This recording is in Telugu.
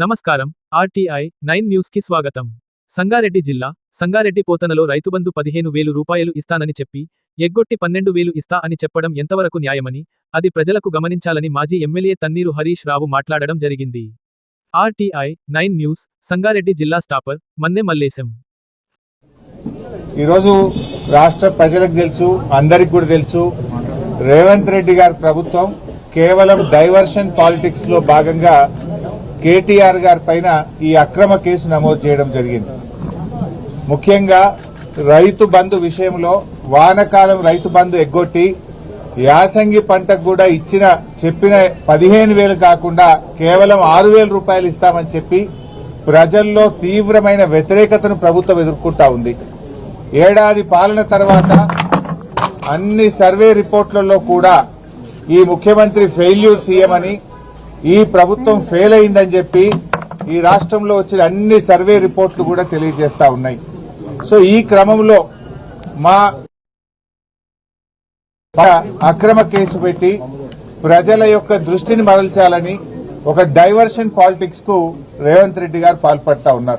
నమస్కారం. ఆర్టీఐ నైన్ న్యూస్కి స్వాగతం. సంగారెడ్డి జిల్లా సంగారెడ్డి పోతనలో రైతుబంధు పదిహేను వేలు రూపాయలు ఇస్తానని చెప్పి ఎగ్గొట్టి పన్నెండు వేలు ఇస్తా అని చెప్పడం ఎంతవరకు న్యాయమని అది ప్రజలకు గమనించాలని మాజీ ఎమ్మెల్యే తన్నీరు హరీష్ రావు మాట్లాడడం జరిగింది. ఆర్టీఐ నైన్ న్యూస్ సంగారెడ్డి జిల్లా స్టాపర్ మన్నె మల్లేశం. ఈరోజు రాష్ట్ర ప్రజలకు తెలుసు అందరికి కూడా తెలుసు రేవంత్ రెడ్డి గారి ప్రభుత్వం కేవలం డైవర్షన్ పాలిటిక్స్లో భాగంగా కేటీఆర్ గారి పైన ఈ అక్రమ కేసు నమోదు చేయడం జరిగింది. ముఖ్యంగా రైతు బంధు విషయంలో వానకాలం రైతు బంధు ఎగ్గొట్టి యాసంగి పంటకు కూడా ఇచ్చిన చెప్పిన పదిహేను వేలు కాకుండా కేవలం ఆరు వేల రూపాయలు ఇస్తామని చెప్పి ప్రజల్లో తీవ్రమైన వ్యతిరేకతను ప్రభుత్వం ఎదుర్కొంటా ఉంది. ఏడాది పాలన తర్వాత అన్ని సర్వే రిపోర్ట్లలో కూడా ఈ ముఖ్యమంత్రి ఫెయిల్యూర్ సీఎం అని ఈ ప్రభుత్వం ఫెయిల్ అయిందని చెప్పి ఈ రాష్ట్రంలో వచ్చిన అన్ని సర్వే రిపోర్ట్లు కూడా తెలియజేస్తా ఉన్నాయి. సో ఈ క్రమంలో మా అక్రమ కేసు పెట్టి ప్రజల యొక్క దృష్టిని మరల్చాలని ఒక డైవర్షన్ పాలిటిక్స్కు రేవంత్ రెడ్డి గారు పాల్పడతా ఉన్నారు.